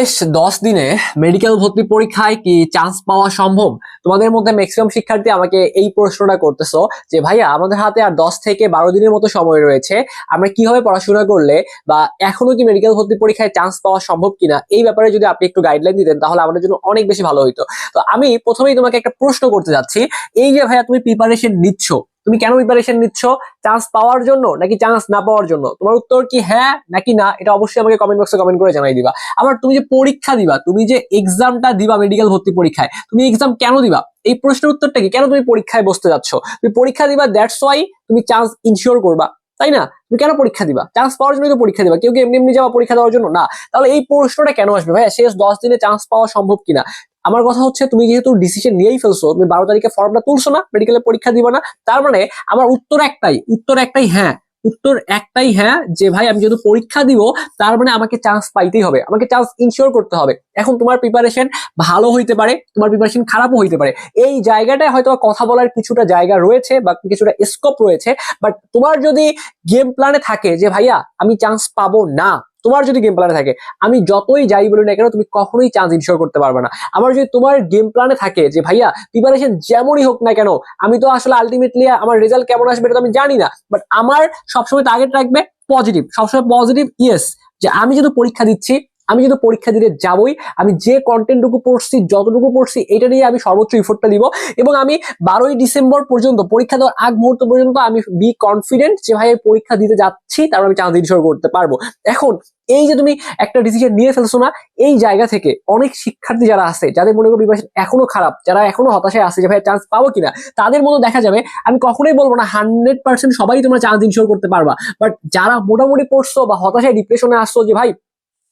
বেশ দশ দিনে মেডিকেল ভর্তি পরীক্ষায় কি চান্স পাওয়া সম্ভব? তোমাদের মধ্যে ম্যাক্সিমাম শিক্ষার্থী আমাকে এই প্রশ্নটা করতেছো যে, ভাইয়া, আমাদের হাতে আর দশ থেকে বারো দিনের মতো সময় রয়েছে। আমরা কীভাবে পড়াশোনা করলে বা এখনও কি মেডিকেল ভর্তি পরীক্ষায় চান্স পাওয়া সম্ভব কিনা? এই ব্যাপারে যদি আপনি একটু গাইডলাইন দিতেন, তাহলে আমাদের জন্য অনেক বেশি ভালো হইতো। তো আমি প্রথমেই তোমাকে একটা প্রশ্ন করতে যাচ্ছি। এই যে ভাইয়া, তুমি প্রিপারেশন নিচ্ছ তুমি কেন প্রিপারেশন নিচ্ছ? চান্স পাওয়ার জন্য নাকি চান্স না পাওয়ার জন্য? তোমার উত্তর কি হ্যাঁ নাকি না, এটা অবশ্যই আমাকে কমেন্ট বক্সে কমেন্ট করে জানাই দিবা। আবার তুমি যে পরীক্ষা দিবা, তুমি যে এক্সামটা দিবা মেডিকেল ভর্তি পরীক্ষায়, তুমি এক্সাম কেন দিবা? এই প্রশ্নের উত্তরটা কি? কেন তুমি পরীক্ষায় বসতে যাচ্ছ? তুমি পরীক্ষা দিবা দ্যাটস ওয়াই তুমি চান্স ইনশিওর করবা। তাই না? তুমি কেন পরীক্ষা দিবা? চান্স পাওয়ার জন্য তো পরীক্ষা দিবা। কেউ এমনি এমনি যাওয়া পরীক্ষা দেওয়ার জন্য? না। তাহলে এই প্রশ্নটা কেন আসবে? ভাই শেষ দশ দিনে চান্স পাওয়া সম্ভব কিনা? আমার কথা হচ্ছে তুমি যেহেতু ডিসিশন নিয়েই ফেলছো, তুমি বারো তারিখে ফর্মটা তুলছো না মেডিকেলে পরীক্ষা দিবা না, তার মানে আমার উত্তর একটাই উত্তর একটাই হ্যাঁ উত্তর একটাই হ্যাঁ যে ভাই আমি যেহেতু পরীক্ষা দিব, তার মানে আমাকে চান্স পাইতেই হবে, আমাকে চান্স ইনশিওর করতে হবে। এখন তোমার প্রিপারেশন ভালো হইতে পারে, তোমার প্রিপারেশন খারাপও হইতে পারে। এই জায়গাটায় হয়তো কথা বলার কিছুটা জায়গা রয়েছে বা কিছুটা স্কোপ রয়েছে বাট তোমার যদি গেম প্ল্যানে থাকে যে ভাইয়া আমি চান্স পাবো না তোমার যদি গেম প্ল্যানে থাকে, আমি যতই যাই বলি না কেন, তুমি কখনোই চান্স ইনশিওর করতে পারবে না। আমার যদি তোমার গেম প্ল্যানে থাকে যে, ভাইয়া প্রিপারেশন যেমনই হোক না কেন, আমি তো আসলে আলটিমেটলি আমার রেজাল্ট কেমন আসবে এটা তো আমি জানি না বাট আমার সবসময় টার্গেট রাখবে পজিটিভ সবসময় পজিটিভ ইয়েস যে আমি যেহেতু পরীক্ষা দিচ্ছি আমি যদি পরীক্ষা দিতে যাবই। আমি যে কন্টেন্টটুকু পড়ছি, যতটুকু পড়ছি, এটা নিয়ে আমি সর্বোচ্চ ইফোর্টটা দিব এবং আমি বারোই ডিসেম্বর পর্যন্ত, পরীক্ষা দেওয়ার আগ মুহূর্ত পর্যন্ত আমি বি কনফিডেন্ট যে ভাই পরীক্ষা দিতে যাচ্ছি, তারপর আমি চান্স ইনশোর করতে পারব। এখন, এই যে তুমি একটা ডিসিশন নিয়ে ফেলছো না, এই জায়গা থেকে অনেক শিক্ষার্থী যারা আছে, যাদের মনে করো এখনও খারাপ, যারা এখনও হতাশায় আছে যে ভাই চান্স পাবো কিনা, তাদের মতো দেখা যাবে, আমি কখনোই বলব না হান্ড্রেড পার্সেন্ট সবাই তোমরা চান্স ইনশোর করতে পারবা। বাট যারা মোটামুটি পড়ছো বা হতাশায় ডিপ্রেশনে আসছো যে ভাই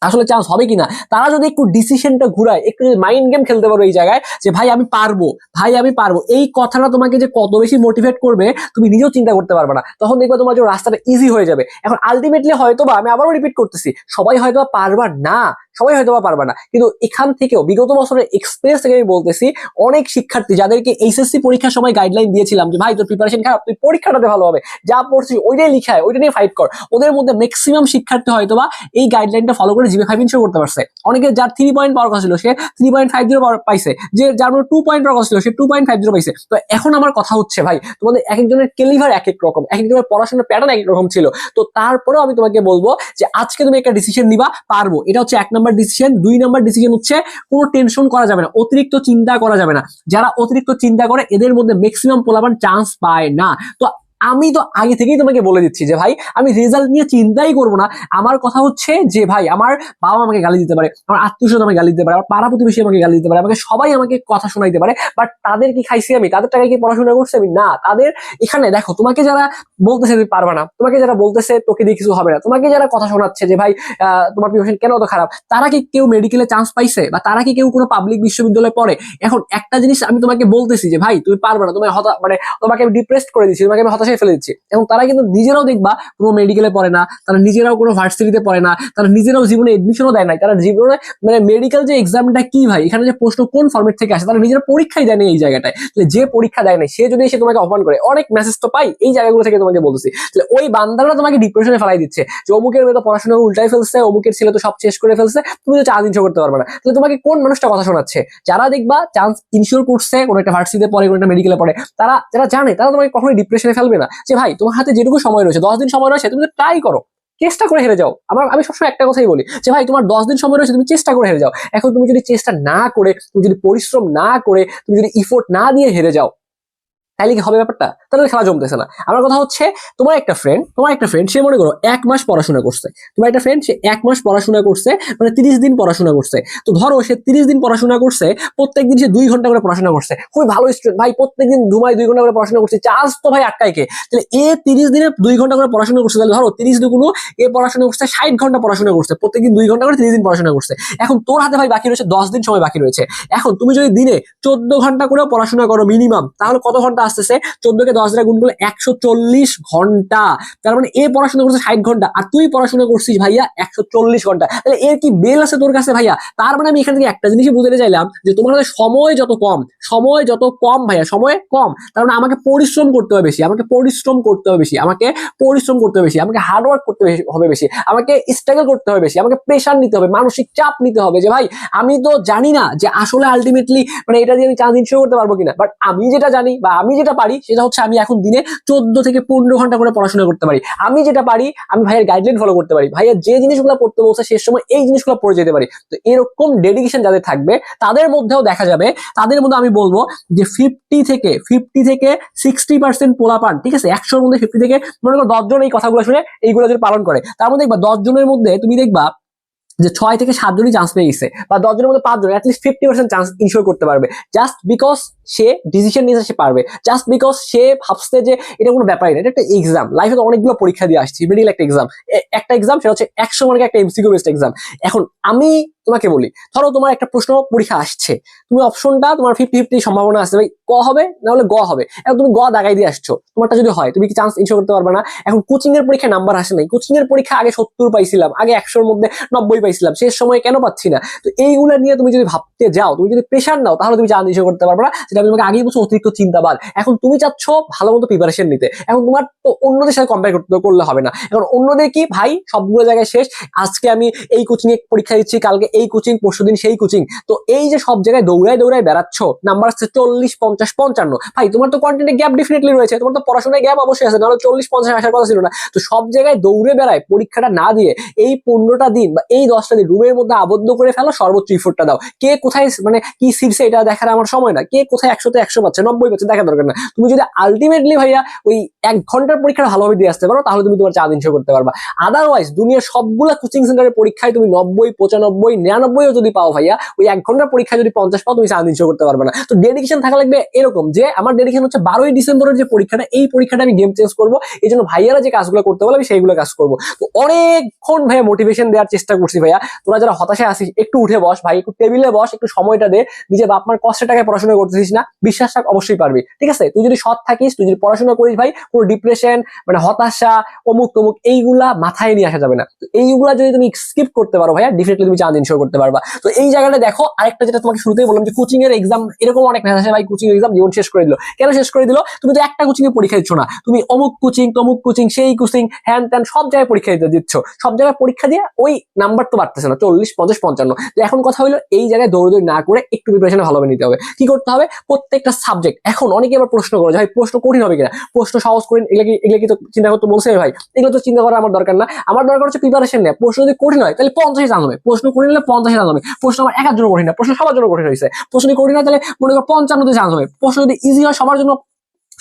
আসলে চান্স হবে কিনা? তারা যদি একটু ডিসিশনটা ঘুরায়, একটু যদি মাইন্ড গেম খেলতে পারো এই জায়গায়, যে ভাই আমি পারব, ভাই আমি পারব, এই কথাটা তোমাকে যে কত বেশি মোটিভেট করবে, তুমি নিজেও চিন্তা করতে পারবে না। তখন দেখবে তোমার যে রাস্তাটা ইজি হয়ে যাবে। এখন আলটিমেটলি হয়তো বা আমি আবারও রিপিট করতেছি, সবাই হয়তো বা পারবা না, সবাই হয়তো বা পারবে না। কিন্তু এখান থেকেও, বিগত বছরের এক্সপিরিয়েন্স থেকে আমি বলতেছি, অনেক শিক্ষার্থী যাদেরকে এইচএসসি পরীক্ষার সময় গাইডলাইন দিয়েছিলাম যে, ভাই তোর প্রিপারেশন খারাপ, তুই পরীক্ষাটাতে ভালো হবে। যা পড়ছিস, ওইটাই লিখায় ওইটা নিয়ে ফাইট কর। ওদের মধ্যে ম্যাক্সিমাম শিক্ষার্থী হয়তো বা এই গাইডলাইনটা ফলো করে জিবি ফাইভ ইনশো করতে পারছে। অনেকে যার থ্রি পয়েন্ট পাওয়ার কথা ছিল, সে থ্রি পয়েন্ট ফাইভ জিরো পাইছে। যে যার টু পয়েন্ট পাওয়ার কথা ছিল, সে টু পয়েন্ট ফাইভ জিরো পাইছে। তো এখন আমার কথা হচ্ছে ভাই, তোমাদের এক একজনের কেলিভার এক এক রকম এক একজনের পড়াশোনার প্যাটার্ন এক রকম ছিল। তো তারপরেও আমি তোমাকে বলব যে আজকে তুমি একটা ডিসিশন নিবা, পারব। এটা হচ্ছে এক নম্বর ডিসিশন দুই নম্বর ডিসিশন হচ্ছে কোনো টেনশন করা যাবে না, অতিরিক্ত চিন্তা করা যাবে না। যারা অতিরিক্ত চিন্তা করে, এদের মধ্যে ম্যাক্সিমাম পোলাবান চান্স পায় না। তো আমি তো আগে থেকেই তোমাকে বলে দিচ্ছি যে, ভাই, আমি রেজাল্ট নিয়ে চিন্তাই করব না। আমার কথা হচ্ছে যে, ভাই, আমার বাবা আমাকে গালি দিতে পারে, আমার আত্মীয় আমাকে গালি দিতে পারে, আমার পাড়া প্রতিবেশী আমাকে গালি দিতে পারে, আমাকে সবাই আমাকে কথা শোনাইতে পারে বাট তাদের কি খাইছি আমি? তাদের টাকায় কি পড়াশোনা করছি আমি? না, তাদের এখানে দেখো, তোমাকে যারা বলতেছে তুমি পারবা না, তোমাকে যারা বলতেছে তোকে দিয়ে কিছু হবে না, তোমাকে যারা কথা শোনাচ্ছে যে, ভাই তোমার প্রিপারেশন কেন অত খারাপ? তারা কি কেউ মেডিকেলে চান্স পাইছে? বা তারা কি কেউ কোনো পাবলিক বিশ্ববিদ্যালয়ে পড়ে? এখন একটা জিনিস আমি তোমাকে বলতেছি যে, ভাই, তুমি পারবে না, তোমায় হতা মানে তোমাকে আমি ডিপ্রেসড করে দিচ্ছি তোমাকে আমি হতাশায় ফেলে দিচ্ছি। এবং তারা কিন্তু নিজেরাও দেখবা কোনো মেডিকেলে পড়ে না, তারা নিজেরাও কোনো ভার্সিটিতে পড়ে না, তারা নিজেরাও জীবনে এডমিশনও দেয় নাই। তারা জীবনে মানে মেডিকেল যে এক্সামটা কি ভাই, এখানে যে প্রশ্ন কোন ফর্মেট থেকে আসে, তারা নিজেরা পরীক্ষাই দেয় না এই জায়গাটায়। তাহলে যে পরীক্ষা দেয় নাই, সে যদি এসে তোমাকে অপমান করে, অনেক মেসেজ তো পাই এই জায়গাগুলো থেকে তোমাকে বলতেছি। তাহলে ওই বান্দারা তোমাকে ডিপ্রেশনে ফেলাই দিচ্ছে। যে অমুকের মেয়ে তো পড়াশোনা উল্টাই ফেলছে, অমুকের ছেলে তো সব শেষ করে ফেলছে, তুমি তো চান্স ইনশোর করতে পারবে না। তাহলে তোমাকে কোন মানুষটা কথা শোনাচ্ছে? যারা দেখবা চান্স ইনশিওর করছে, কোনো একটা ভার্সিটিতে পড়ে, কোনো একটা মেডিকেলে পড়ে, তারা, যারা জানে, তারা তোমাকে কখনোই ডিপ্রেশনে ফেলবে না, যে ভাই, তোমার হাতে যেটুকু সময় রয়েছে, দশ দিন সময় রয়েছে, তুমি তো ট্রাই করো। চেষ্টা করে হেরে যাও। আমার, আমি সবসময় একটা কথাই বলি, যে ভাই, তোমার দশ দিন সময় রয়েছে, তুমি চেষ্টা করে হেরে যাও। এখন তুমি যদি চেষ্টা না করে, তুমি যদি পরিশ্রম না করে, তুমি যদি ইফোর্ট না দিয়ে হেরে যাও তাহলে কি হবে ব্যাপারটা? তাহলে খেলা জমতেছে না। আমার কথা হচ্ছে, তোমার একটা ফ্রেন্ড তোমার একটা ফ্রেন্ড সে মনে করো এক মাস পড়াশোনা করছে। তোমার একটা ফ্রেন্ড সে এক মাস পড়াশোনা করছে মানে তিরিশ দিন পড়াশোনা করছে। তো ধরো সে তিরিশ দিন পড়াশোনা করছে, প্রত্যেকদিন সে দুই ঘণ্টা করে পড়াশোনা করছে। খুবই ভালো স্টুডেন্ট ভাই, প্রত্যেকদিন ঘুমায় দুই ঘণ্টা করে পড়াশোনা করছে। চার্জ তো ভাই আটটায় কে? তাহলে এ তিরিশ দিনে দুই ঘণ্টা করে পড়াশোনা করছে, তাহলে ধরো তিরিশ দুগুলো এ পড়াশোনা করছে, ষাট ঘণ্টা পড়াশোনা করছে। প্রত্যেকদিন দুই ঘণ্টা করে তিরিশ দিন পড়াশোনা করছে। এখন তোর হাতে ভাই বাকি রয়েছে, দশ দিন সময় বাকি রয়েছে। এখন তুমি যদি দিনে চোদ্দ ঘণ্টা করেও পড়াশোনা করো মিনিমাম তাহলে কত ঘণ্টা আসতেছে চোদ্দকে দশ দ্বারা গুণ করলে একশো চল্লিশ ঘণ্টা। তার মানে এ পড়াশোনা করছে ষাট ঘণ্টা, আর তুই পড়াশোনা করছিস ভাইয়া একশো চল্লিশ ঘণ্টা। তাহলে এর কি বেল আছে তোর কাছে ভাইয়া? তার মানে আমি এখান থেকে একটা জিনিসই বুঝতে চাইলাম যে তোমার হাতে সময় যত কম, সময় যত কম ভাইয়া, সময় কম। তার মানে আমাকে পরিশ্রম করতে হবে বেশি, আমাকে পরিশ্রম করতে হবে বেশি, আমাকে পরিশ্রম করতে হবে বেশি, আমাকে হার্ডওয়ার্ক করতে হবে বেশি, আমাকে স্ট্রাগল করতে হবে বেশি, আমাকে প্রেশার নিতে হবে, মানসিক চাপ নিতে হবে যে ভাই, আমি তো জানি না যে আসলে আলটিমেটলি মানে এটা দিয়ে আমি চান্স ইনশিওর করতে পারব কিনা বাট আমি যেটা জানি বা আমি যেটা পারি সেটা হচ্ছে আমি এখন দিনে চোদ্দ থেকে পনেরো ঘণ্টা করে পড়াশোনা করতে পারি। আমি যেটা পারি, আমি ভাইয়ের গাইডলাইন ফলো করতে পারি। ভাইয়ের যে জিনিসগুলো পড়তে বলছে শেষ সময় এই জিনিসগুলো পড়ে যেতে পারি। তো এরকম ডেডিকেশন যাদের থাকবে, তাদের মধ্যেও দেখা যাবে, তাদের মধ্যে আমি বলব যে ফিফটি থেকে ফিফটি থেকে সিক্সটি পার্সেন্ট পোলা পান ঠিক আছে? একশোর মধ্যে ফিফটি থেকে, মনে করো দশজন এই কথাগুলো শুনে এইগুলো যদি পালন করে, তার মধ্যে দেখবা দশ জনের মধ্যে তুমি দেখবা যে ছয় থেকে সাতজনই চান্স পেয়ে গেছে বা দশজনের মধ্যে পাঁচজন at least fifty percent chance ensure করতে পারবে। জাস্ট বিকজ সে ডিসিশন নিতে সে পারবে। জাস্ট বিকজ সে ভাবছে যে এটা কোনো ব্যাপারই না, এটা একটা এক্সাম লাইফে তো অনেকগুলো পরীক্ষা দিয়ে আসছি মিডিল একটা এক্সাম একটা এক্সাম সেটা হচ্ছে একশো মার্কের একটা এমসিকিউ বেস্ট এক্সাম এখন আমি তোমাকে বলি, ধরো তোমার একটা প্রশ্ন পরীক্ষা আসছে, তুমি অপশনটা তোমার ফিফটি ফিফটি সম্ভাবনা আছে, ভাই, ক হবে না হলে গ হবে, এখন তুমি গ দাগাই দিয়ে আসছো, তোমারটা যদি হয়, তুমি কি চান্স ইনশোর করতে পারবে না? এখন কোচিং এর পরীক্ষা নাম্বার আসে নাই কোচিং এর পরীক্ষা আগে সত্তর পাইছিলাম, আগে একশোর মধ্যে নব্বই পাইছিলাম, শেষ সময় কেন পাচ্ছি না? তো এইগুলো নিয়ে তুমি যদি ভাবতে যাও, তুমি যদি প্রেশার নাও, তাহলে তুমি চান্স ইনশোর করতে পারবে না সেটা আমি তোমাকে আগেই বলছি, অতিরিক্ত চিন্তাবাদ। এখন তুমি চাচ্ছ ভালো মতো প্রিপারেশন নিতে, এখন তোমার তো অন্যদের সাথে কম্পেয়ার করতে করলে হবে না। এখন অন্যদের কি, ভাই, সবগুলো জায়গায় শেষ, আজকে আমি এই কোচিং এ পরীক্ষা দিচ্ছি, কালকে এই কোচিং পরশুদিন সেই কোচিং তো এই যে সব জায়গায় দৌড়ায় দৌড়ায় বেড়াচ্ছ নাম্বার আসছে চল্লিশ, পঞ্চাশ, পঞ্চান্ন। ভাই, তোমার তো কন্টেন্টে গ্যাপ ডেফিনেটলি রয়েছে, তোমার তো পড়াশোনায় গ্যাপ অবশ্যই আছে, নাহলে চল্লিশ, পঞ্চাশ আসার কথা ছিল না। তো সব জায়গায় দৌড়ে বেড়ায়, পরীক্ষাটা না দিয়ে এই পনেরোটা দিন বা এই দশটা দিন রুমের মধ্যে আবদ্ধ করে ফেলো, সর্বোচ্চ ইফোর্টটা দাও। কে কোথায় মানে কি শীর্ষে এটা দেখার আমার সময় না। কে কোথায় একশোতে একশো পাচ্ছে, নব্বই পাচ্ছে দেখা দরকার না। তুমি যদি আলটিমেটলি ভাইয়া ওই এক ঘণ্টার পরীক্ষাটা ভালোভাবে দিয়ে আসতে পারো, তাহলে তুমি তোমার চা দিনশো করতে পারবা। আদারওয়াইজ দুনিয়ার সবগুলা কোচিং সেন্টারের পরীক্ষায় তুমি নব্বই, পঁচানব্বই নিরানব্বইও যদি পাও ভাইয়া, ওই এক ঘণ্টার পরীক্ষা যদি পঞ্চাশ পাও, তুমি চা করতে পারবে না। তো ডেডিকেশন থাকা লাগবে এরকম যে, আমার ডেডিকেশন হচ্ছে বারোই ডিসেম্বরের যে পরীক্ষাটা, এই পরীক্ষাটা আমি গেম চেঞ্জ করব। এই জন্য ভাইয়ারা যে কাজগুলো করতে বলে, আমি সেইগুলো কাজ করব। তো অনেকক্ষণ ভাইয়া মোটিভেশন দেওয়ার চেষ্টা করছি ভাইয়া। তোরা যারা হতাশায় আসিস একটু উঠে বস ভাই, একটু টেবিলে বস, একটু সময়টা দে। নিজে বাপ মার কষ্টের টাকায় পড়াশোনা করতেছিস না, বিশ্বাস রাখ, অবশ্যই পারবি। ঠিক আছে? তুই যদি সৎ থাকিস, তুই যদি পড়াশোনা করিস ভাই, কোনো ডিপ্রেশন মানে হতাশা অমুক তমুক এইগুলা মাথায় নিয়ে আসা যাবে না। এইগুলা যদি তুমি স্কিপ করতে পারো ভাইয়া ডিফিনেটলি তুমি চান্স করতে পারবা। তো এই জায়গাটা দেখো, আরেকটা যেটা তোমাকে শুরুতেই বললাম যে কোচিং এর এক্সাম এরকম অনেক মেসেজ আছে ভাই কোচিং এক্সাম জীবন শেষ করে দিল। কেন শেষ করে দিল? তুমি তো একটা কোচিং এ পরীক্ষা দিচ্ছ না। তুমি অমুক কোচিং তমুক কোচিং সেই কোচিং হ্যান ত্যান সব জায়গায় পরীক্ষা দিতে দিচ্ছ। সব জায়গায় পরীক্ষা দিয়ে ওই নাম্বার তো বাড়তেছে না, চল্লিশ, পঞ্চাশ, পঞ্চান্ন। তো এখন কথা হলো, এই জায়গায় দৌড়দৌড়ি না করে একটু প্রিপারেশন ভালোভাবে নিতে হবে। কি করতে হবে? প্রত্যেকটা সাবজেক্ট এখন অনেকে আবার প্রশ্ন করে ভাই, প্রশ্ন কঠিন হবে কিনা? প্রশ্ন সহজ কঠিন, এগুলো কি এগুলো কি তো চিন্তা করতে বলছে ভাই? এগুলো তো চিন্তা করার আমার দরকার না। আমার দরকার হচ্ছে প্রিপারেশন নেয়। প্রশ্ন যদি কঠিন হয়, তাহলে পঞ্চাশে চান্স হবে। প্রশ্ন কঠিন হলে পঞ্চাশে চান্স হবে। প্রশ্ন আমার একার জন্য কঠিন না, প্রশ্ন সবার জন্য কঠিন হয়েছে। প্রশ্ন কঠিন হয় তাহলে মনে করো পঞ্চান্নতে চান্স হবে। প্রশ্ন যদি ইজি হয় সবার জন্য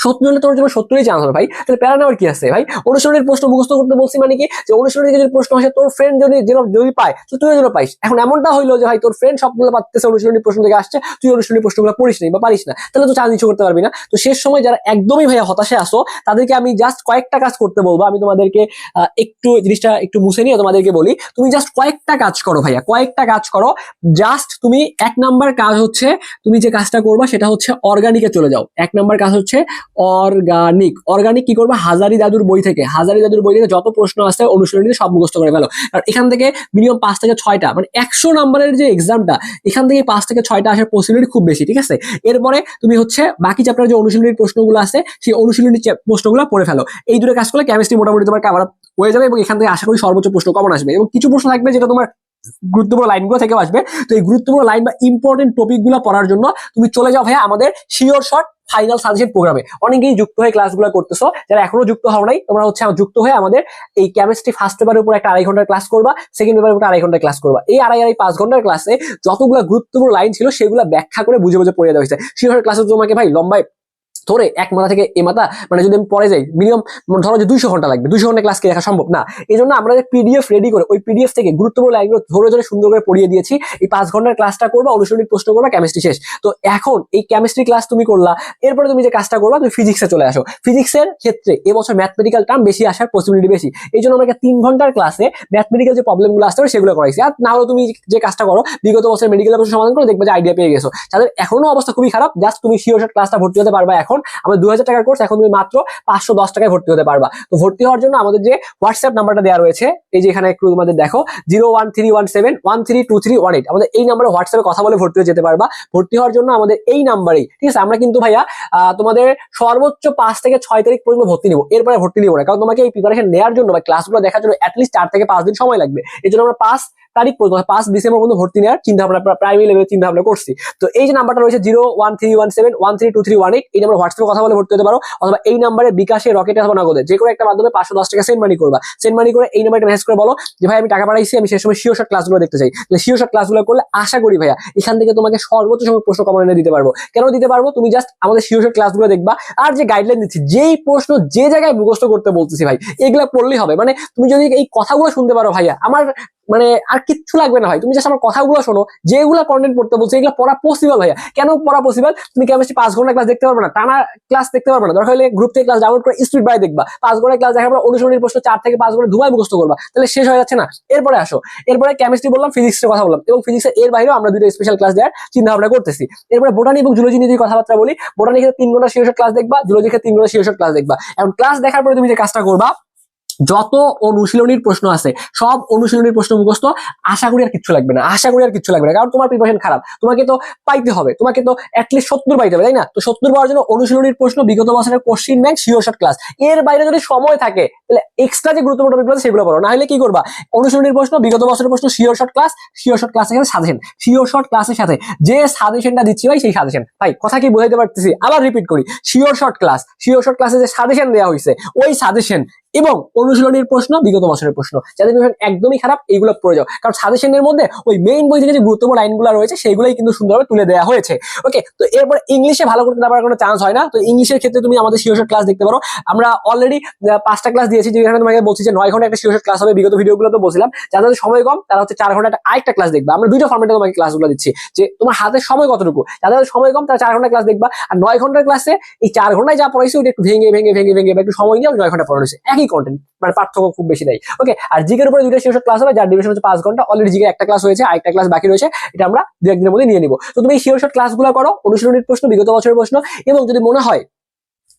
সত্তর হলে তোর জন্য সত্তরই চান্স হবে, ভাই। তাহলে প্যারা নেওয়ার কি আছে, ভাই? অনুসরণের প্রশ্ন মুখস্থ করতে বলছি মানে কি? যে অনুসরণ থেকে যদি প্রশ্ন আসে, তোর ফ্রেন্ড যদি যেন যদি পায়, তো তুই যেন পাইস। এখন এমনটা হইল যে, ভাই, তোর ফ্রেন্ড সবগুলো পাচ্ছে অনুসরণী প্রশ্ন থেকে আসছে, তুই অনুসরণী প্রশ্নগুলো পড়িস নাই বা পারিস না। তাহলে তো চান্স করতে পারবি না। তো শেষ সময় যারা একদমই ভাইয়া হতাশে আসো তাদেরকে আমি জাস্ট কয়েকটা কাজ করতে বলব। আমি তোমাদেরকে একটু জিনিসটা একটু মুছে নিয়ে তোমাদেরকে বলি। তুমি জাস্ট কয়েকটা কাজ করো ভাইয়া, কয়েকটা কাজ করো। জাস্ট তুমি এক নাম্বার কাজ হচ্ছে, তুমি যে কাজটা করবা সেটা হচ্ছে অর্গানিকে চলে যাও। এক নাম্বার কাজ হচ্ছে অর্গানিক। অর্গানিক কি করবে? হাজারি দাদুর বই থেকে। হাজারি দাদুর বই থেকে যত প্রশ্ন আসে অনুশীলনী সব মুখস্থ করে ফেলো। কারণ এখান থেকে মিনিমাম পাঁচ থেকে ছয়টা মানে একশো নাম্বারের যে এক্সামটা এখান থেকে পাঁচ থেকে ছয়টা আসার পসিবিলিটি খুব বেশি, ঠিক আছে? এরপরে তুমি হচ্ছে বাকি চ্যাপ্টার যে অনুশীলনীর প্রশ্নগুলো আছে, সেই অনুশীলনী চে- প্রশ্নগুলো পড়ে ফেলো। এই দুটো কাজ করলে কেমিস্ট্রি মোটামুটি তোমার কাভার হয়ে যাবে এবং এখান থেকে আশা করি সর্বোচ্চ প্রশ্ন কমন আসবে। এবং কিছু প্রশ্ন থাকবে যেটা তোমার গুরুত্বপূর্ণ লাইনগুলো থেকে আসবে তো এই গুরুত্বপূর্ণ লাইন বা ইম্পর্টেন্ট টপিকগুলো পড়ার জন্য তুমি চলে যাও ভাইয়া আমাদের শিওর শর্ট ফাইনাল সাজেশন প্রোগ্রামে অনেকেই যুক্ত হয়ে ক্লাসগুলো করতেছো, যারা এখনও যুক্ত হও নাই, তোমরা হচ্ছে যুক্ত হয়ে আমাদের এই কেমিস্ট্রি ফার্স্ট পেপারের উপর একটা আড়াই ঘণ্টার ক্লাস করবা সেকেন্ড পেপারের উপর আড়াই ঘণ্টার ক্লাস করবা। এই আড়াই আড়াই, পাঁচ ঘণ্টার ক্লাসে যতগুলো গুরুত্বপূর্ণ লাইন ছিল, সেগুলো ব্যাখ্যা করে বুঝে বুঝে পড়ে দেওয়া হয়েছে। শিওর ক্লাসে তোমাকে ভাই লম্বায় ধরে এক মাথা থেকে এ মাথা মানে যদি আমি পরে যাই মিনিমাম ধরো যে দুইশো ঘণ্টা লাগবে, দুইশো ঘণ্টা ক্লাস কি দেখা সম্ভব না। এই জন্য আমরা যে পিডিএফ রেডি করে, ওই পিডিএফ থেকে গুরুত্বপূর্ণ লাইনগুলো ধরে ধরে সুন্দর করে পড়িয়ে দিয়েছি। এই পাঁচ ঘণ্টার ক্লাসটা করবা অনুসরণিক প্রশ্ন করবা কেমিস্ট্রি শেষ। তো এখন এই কেমিস্ট্রি ক্লাস তুমি করলা, এরপরে তুমি যে কাজটা করবা, তুমি ফিজিক্সে চলে আসো। ফিজিক্সের ক্ষেত্রে এবছর ম্যাথমেটিক্যাল টার্ম বেশি আসার পসিবিলিটি বেশি। এই জন্য আমরা তিন ঘণ্টার ক্লাসে ম্যাথমেটিক্যাল যে প্রবলেমগুলো আসতে হবে সেগুলো করাইছি। আর না হলে তুমি যে কাজটা করো, বিগত বছর মেডিকেল সমাধান করে, দেখবে যে আইডিয়া পেয়ে গেছো। তাদের এখনও অবস্থা খুবই খারাপ জাস্ট তুমি শিওর ক্লাসটা ভর্তি হতে পারবা এখন। এখন আমাদের দুই হাজার টাকার কোর্স এখন তুমি মাত্র পাঁচশো দশ টাকায় ভর্তি হতে পারবা। তো ভর্তি হওয়ার জন্য আমাদের যে হোয়াটসঅ্যাপ নাম্বারটা দেওয়া রয়েছে, এই যে এখানে একটু তোমাদের দেখো zero one three one seven one three two three one eight আমাদের এই নাম্বারে হোয়াটসঅ্যাপে কথা বলে ভর্তি হয়ে যেতে পারবা। ভর্তি হওয়ার জন্য আমাদের এই নাম্বারেই ঠিক আছে? আমরা কিন্তু ভাইয়া তোমাদের সর্বোচ্চ পাঁচ থেকে ছয় তারিখ পর্যন্ত ভর্তি নিবো। এরপরে ভর্তি নিবো না, কারণ তোমাকে এই প্রিপারেশন নেওয়ার জন্য বা ক্লাসগুলো দেখার জন্য অ্যাটলিস্ট চার থেকে পাঁচ দিন সময় লাগবে। এই জন্য আমরা পাঁচ তারিখ পর্যন্ত পাঁচ ডিসেম্বর পর্যন্ত ভর্তি নেওয়ার চিন্তা ভাবনা প্রাইমারি লেভেলে চিন্তা ভাবনা করছি। তো এই যে নাম্বারটা রয়েছে zero one three one seven one three two three one eight এই নাম্বার হোয়াটসঅ্যাপে কথা বলে ভর্তি হতে পারো, অথবা এই নাম্বারে বিকাশে রকেটে অথবা নগদে যে কোনো একটা মাধ্যমে পাঁচশো দশ টাকা সেন্ড মানি করবা। সেন্ড মানি করে এই নাম্বারটা মেসেজ করে বলো যে, ভাই, আমি টাকা পাঠাইছি, আমি সেই সময় শিওর শট ক্লাসগুলো দেখতে চাই। তো শিওর শট ক্লাসগুলো করলে আশা করি ভাইয়া, এখান থেকে তোমাকে সর্বোচ্চ সময় প্রশ্ন কমন এনে দিতে পারব। কেন দিতে পারব? তুমি জাস্ট আমাদের শিওর শট ক্লাসগুলো দেখবা, আর যে গাইডলাইন দিচ্ছি, যেই প্রশ্ন যে জায়গায় মুখস্থ করতে বলতেছি ভাই, এগুলা পড়লেই হবে। মানে তুমি যদি এই কথাগুলো শুনতে পারো ভাইয়া, আমার মানে আর কিচ্ছু লাগবে না ভাই। তুমি জাস্ট আমার কথাগুলো শোনো, যেগুলো কন্টেন্ট পড়তে বলছো, এগুলো পড়া পসিবল ভাইয়া। কেন পড়া পসিবল তুমি কেমিস্ট্রি পাঁচ ঘণ্টা ক্লাস দেখতে পারবে না, টানা ক্লাস দেখতে পারবে না। দরকার হলে গ্রুপ থেকে ক্লাস ডাউনলোড করে স্পিড বাই দেখবা। পাঁচ ঘণ্টা ক্লাস দেখার পর অনুসরণের প্রশ্ন চার থেকে পাঁচ ঘণ্টা ধুমায় মুখস্থ করবা। তাহলে শেষ হয়ে যাচ্ছে না। এরপরে আসো। এরপরে কেমিস্ট্রি বললাম ফিজিক্সের কথা বললাম। এবং ফিজিক্সের এর বাইরেও আমরা দুটো স্পেশাল ক্লাস দেওয়ার চিন্তা ভাবনা করতেছি। এরপরে বোটানি এবং জুলজি নিয়ে যদি কথাবার্তা বলি বোটানি ক্ষেত্রে তিন ঘণ্টা শিরোষক ক্লাস দেখবা জুলজি ক্ষেত্রে তিন ঘণ্টা শিরোষক ক্লাস দেখবা। এখন ক্লাস দেখার পরে তুমি যে কাজটা করবা যত অনুশীলনীর প্রশ্ন আছে, সব অনুশীলনীর প্রশ্ন মুখস্থ, আশা করি আর কিচ্ছু লাগবে না, আশা করি আর কিচ্ছু লাগবে না, কারণ তোমার প্রিপারেশন খারাপ, তোমাকে তো পাইতে হবে, তোমাকে তো অ্যাটলিস্ট সত্তর পাইতে হবে, তাই না? তো সত্তর পাওয়ার জন্য অনুশীলনীর প্রশ্ন, বিগত বছরের question bank sure short class এর বাইরে যদি সময় থাকে, তাহলে এক্সট্রা যে গুরুত্বপূর্ণ টপিকগুলো আছে, সেগুলো পড়ো না হলে কি করবা? অনুশীলনীর প্রশ্ন, বিগত বছরের প্রশ্ন sure short class sure short ক্লাসের সাথে সাজেশন শিওর শর্ট ক্লাসের সাথে, যে সাজেশনটা দিচ্ছি ভাই, সেই সাজেশন ভাই, কথা কি বোঝাইতে পারতেছি? আবার রিপিট করি sure short class sure short ক্লাসে যে সাজেশন দেওয়া হয়েছে ওই সাজেশন এবং অনুশীলনীর প্রশ্ন, বিগত বছরের প্রশ্ন। যাদের বিভাগ একদমই খারাপ, এইগুলো পড়ে যাও। কারণ সাজেশনের মধ্যে ওই মেইন বই থেকে যে গুরুত্বপূর্ণ লাইনগুলো রয়েছে সেগুলোই কিন্তু সুন্দরভাবে তুলে দেওয়া হয়েছে। ওকে তো এরপর ইংলিশে ভালো করতে না পারার কোনো চান্স হয় না। তো ইংলিশের ক্ষেত্রে তুমি আমাদের শিওর ক্লাস দেখতে পারো। আমরা অলরেডি পাঁচটা ক্লাস দিয়েছি, যেখানে তোমাকে বলছি যে নয় ঘণ্টা একটা শিওর ক্লাস হবে। বিগত ভিডিওগুলো তো বলছিলাম। যাদের সময় কম, তারা হচ্ছে চার ঘণ্টা একটা আরেকটা ক্লাস দেখবে। আমরা দুইটা ফর্মেটে তোমাকে ক্লাসগুলো দিচ্ছি। যে তোমার হাতে সময় কতটুকু? যাদের সময় কম, তারা চার ঘণ্টা ক্লাস দেখবা। আর নয় ঘণ্টার ক্লাসে এই চার ঘন্টায় যা পড়াইছে ওটা একটু ভেঙে ভেঙে ভেঙে ভেঙে, একটু সময় নিয়ে নয় ঘণ্টা পড়ানো একই কন্টেন্ট মানে পার্থক্য খুব বেশি নেই। ওকে আর জিকের উপরে দুইটা শিওর ক্লাস হবে, যার ডিউরেশন হচ্ছে পাঁচ ঘণ্টা অলরেডি জিকে একটা ক্লাস হয়েছে, আরেকটা ক্লাস বাকি রয়েছে, এটা আমরা দু একদিনের মধ্যে নিয়ে নিব। তো তুমি এই শিওর ক্লাসগুলো করো, অনুশীলনীর প্রশ্ন, বিগত বছরের প্রশ্ন, এবং যদি মনে হয়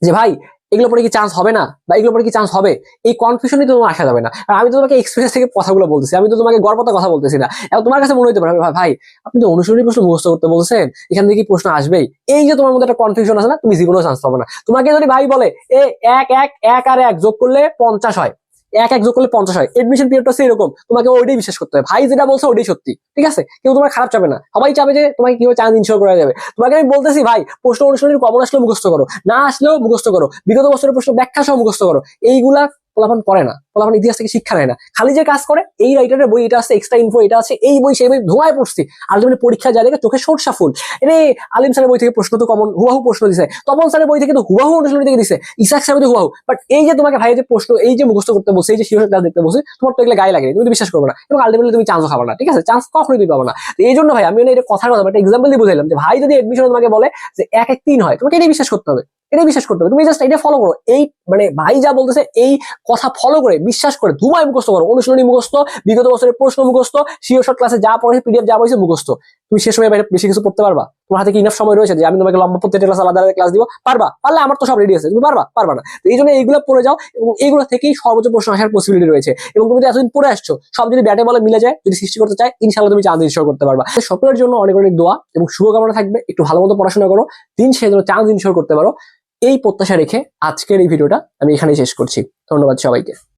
যে ভাই এগুলো পরে কি চান্স হবে না? বা এগুলো পরে কি চান্স হবে? এই কনফিউশনই তো তোমার আসা যাবে না। আর আমি তো তোমাকে এক্সপিরিয়েন্স থেকে কথাগুলো বলতেছি। আমি তো তোমাকে গর্বতা কথা বলতেছি না। এবং তোমার কাছে মনে হতে পারে ভাই, আপনি তো অনুশীলনী প্রশ্ন মুখস্থ করতে বলছেন এখান থেকে কি প্রশ্ন আসবেই? এই যে তোমার মধ্যে একটা কনফিউশন আছে না তুমি জীবনেও চান্স পাবে না। তোমাকে যদি ভাই বলে এ এক এক এক আর এক যোগ করলে পঞ্চাশ হয়। এক এক যোগ করলে পঞ্চাশ হয়। এডমিশন পিরিয়ডটা এরকম। তোমাকে ওইটাই বিশ্বাস করতে হবে ভাই যেটা বলছে ওইটাই সত্যি। ঠিক আছে? কেউ তোমার খারাপ চাবে না। সবাই চাবে যে তোমাকে কীভাবে চান্স ইনশোর করা যাবে। তোমাকে আমি বলতেছি, ভাই, প্রশ্ন অনুশীলনের কমন আসলেও মুখস্থ করো। না আসলেও মুখস্থ করো। বিগত বছরের প্রশ্ন ব্যাখ্যা সহ মুখস্থ করো। এইগুলা ফলাফল করে না ফলাফল ইতিহাস থেকে শিক্ষা নেয় না। খালি যে কাজ করে, এই রাইটারের বই, এটা আছে এক্সট্রা ইনফো এটা আছে, এই বই, সেই বই ধোঁয়ায় পড়ছি। আলটিমেটলি পরীক্ষা যা দেখে চোখে সরষা ফুল। রে আলিম স্যারের বই থেকে প্রশ্ন তো কমন হুবাহু প্রশ্ন দিছে। তপন স্যারের বই থেকে তো হুবাহু অনুশীলনী থেকে দিছে। ইসাক স্যারের বই হুবাহু বাট এই যে তোমাকে ভাই যে প্রশ্ন, এই যে মুখস্থ করতে বলছে এই যে শিশু ক্লাস দেখতে বলছে তোমার তো এগুলো গায়ে লাগে তুমি বিশ্বাস করবে না। এবং আলটিমেটলি তুমি চান্সও খাবে না, ঠিক আছে? চান্স কখনোই তুমি পাবো না। এই জন্য ভাই, আমি এটা কথার কথা একটা এক্সাম্পল দিয়ে বুঝাইলাম যে ভাই যদি এডমিশন তোমাকে বলে যে এক এক তিন হয়, তোমাকে এটাই বিশ্বাস করতে হবে। এটাই বিশ্বাস করতে হবে। তুমি জাস্ট এটা ফলো করো। এই মানে ভাই যা বলতেছে, এই কথা ফলো করে, বিশ্বাস করে, ধুমায় মুখস্থ করো। অনুশীলনী মুখস্থ, বিগত বছরের প্রশ্ন মুখস্থ সিও শর্ট ক্লাসে যা পড়েছে পিডিএফ যা পড়েছে, মুখস্থ। তুমি সে সময় বেশি কিছু করতে পারবা? তোমার হাতে কি ইনাফ সময় রয়েছে যে আমি তোমাকে লম্বা প্রত্যেকটা ক্লাস আলাদা আলাদা ক্লাস দিব? পারবা? পারলে আমার তো সব রেডি আছে, তুমি পারবা? পারবা না। এই জন্য এইগুলো পড়ে যাও এবং এইগুলো থেকেই সর্বোচ্চ প্রশ্ন আসার পসিবিলিটি রয়েছে। এবং তুমি যদি এতদিন পড়ে আসছো, সব যদি ব্যাটে বলে মিলে যায়, যদি সৃষ্টি করতে চায় ইনশাল্লাহ তুমি চান্স ইনশোর করতে পারবা। সকলের জন্য অনেক অনেক দোয়া এবং শুভকামনা থাকবে। একটু ভালো মতো পড়াশোনা করো, দিন সে যেন চান্স ইনশোর করতে পারো। এই প্রত্যাশা রেখে আজকের এই ভিডিওটা আমি এখানেই শেষ করছি। ধন্যবাদ সবাইকে।